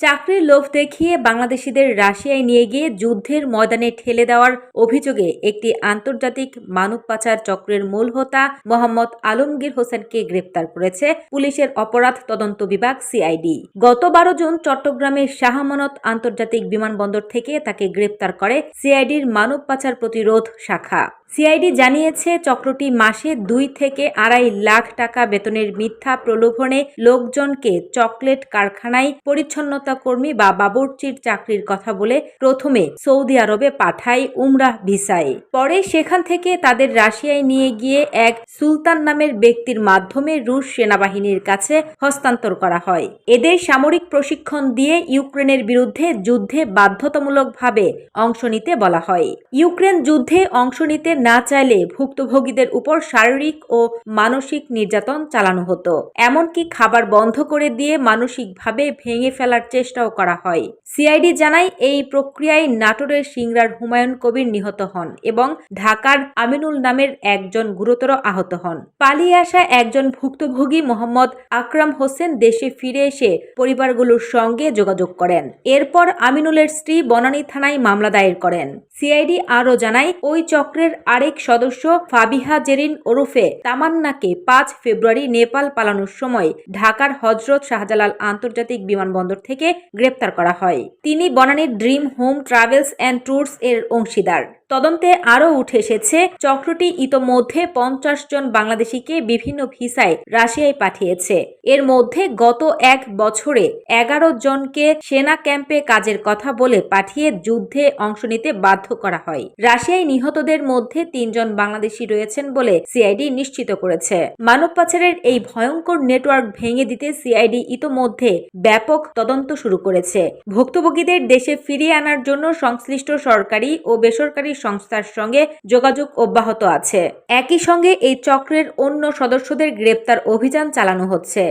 চাকরির লোভ দেখিয়ে বাংলাদেশিদের রাশিয়ায় নিয়ে গিয়ে যুদ্ধের ময়দানে ঠেলে দেওয়ার অভিযোগে একটি আন্তর্জাতিক মানব পাচার চক্রের মূল হোতা মোহাম্মদ আলমগীর হোসেনকে গ্রেপ্তার করেছে পুলিশের অপরাধ তদন্ত বিভাগ সিআইডি। গত বারো জুন চট্টগ্রামের শাহমানত আন্তর্জাতিক বিমানবন্দর থেকে তাকে গ্রেপ্তার করে সিআইডির মানব পাচার প্রতিরোধ শাখা। সিআইডি জানিয়েছে, চক্রটি মাসে দুই থেকে আড়াই লাখ টাকা বেতনের মিথ্যা প্রলোভনে লোকজনকে চকলেট কারখানায় পরিচ্ছন্নতা কর্মী বা বাবুর্চির চাকরির কথা বলে প্রথমে সৌদি আরবে পাঠায় উমরাহ ভিসায়। পরে সেখান থেকে তাদের রাশিয়ায় নিয়ে গিয়ে এক সুলতান নামের ব্যক্তির মাধ্যমে রুশ সেনাবাহিনীর কাছে হস্তান্তর করা হয়। এদের সামরিক প্রশিক্ষণ দিয়ে ইউক্রেনের বিরুদ্ধে যুদ্ধে বাধ্যতামূলকভাবে অংশ নিতে বলা হয়। ইউক্রেন যুদ্ধে অংশ নিতে না চাইলে ভুক্তভোগীদের উপর শারীরিক ও মানসিক নির্যাতন চালানো হতো। এমনকি খাবার বন্ধ করে দিয়ে মানসিকভাবে ভেঙে ফেলার চেষ্টাও করা হয়। সিআইডি জানায়, এই প্রক্রিয়ায় নাটোরের সিংড়ার হুমায়ুন কবির নিহত হন এবং ঢাকার আমিনুল নামের একজন গুরুতর আহত হন। পালিয়ে আসা একজন ভুক্তভোগী মোহাম্মদ আকরাম হোসেন দেশে ফিরে এসে পরিবারগুলোর সঙ্গে যোগাযোগ করেন। এরপর আমিনুলের স্ত্রী বনানী থানায় মামলা দায়ের করেন। সিআইডি আরও জানায়, ওই চক্রের আরেক সদস্য ফাবিহা জেরিন ওরফে তামান্নাকে পাঁচ ফেব্রুয়ারি নেপাল পালানোর সময় ঢাকার হজরত শাহজালাল আন্তর্জাতিক বিমানবন্দর থেকে গ্রেপ্তার করা হয়। তিনি বনানীর dream home travels and tours এর অংশীদার। তদন্তে আরও উঠে এসেছে, চক্রটি ইতোমধ্যে পঞ্চাশ জন বাংলাদেশিকে বিভিন্ন ভিসায় রাশিয়ায় পাঠিয়েছে। এর মধ্যে গত এক বছরে এগারো জনকে সেনা ক্যাম্পে কাজের কথা বলে পাঠিয়ে যুদ্ধে অংশ নিতে বাধ্য করা হয়। রাশিয়ায় নিহতদের মধ্যে তিনজন বাংলাদেশি রয়েছেন বলে সিআইডি নিশ্চিত করেছে। মানব পাচারের এই ভয়ঙ্কর নেটওয়ার্ক ভেঙে দিতে সিআইডি ইতোমধ্যে ব্যাপক তদন্ত শুরু করেছে। ভুক্তভোগীদের দেশে ফিরিয়ে আনার জন্য সংশ্লিষ্ট সরকারি ও বেসরকারি সংস্থার সঙ্গে যোগাযোগ অব্যাহত আছে। একই সঙ্গে এই চক্রের অন্য সদস্যদের গ্রেপ্তার অভিযান চালানো হচ্ছে।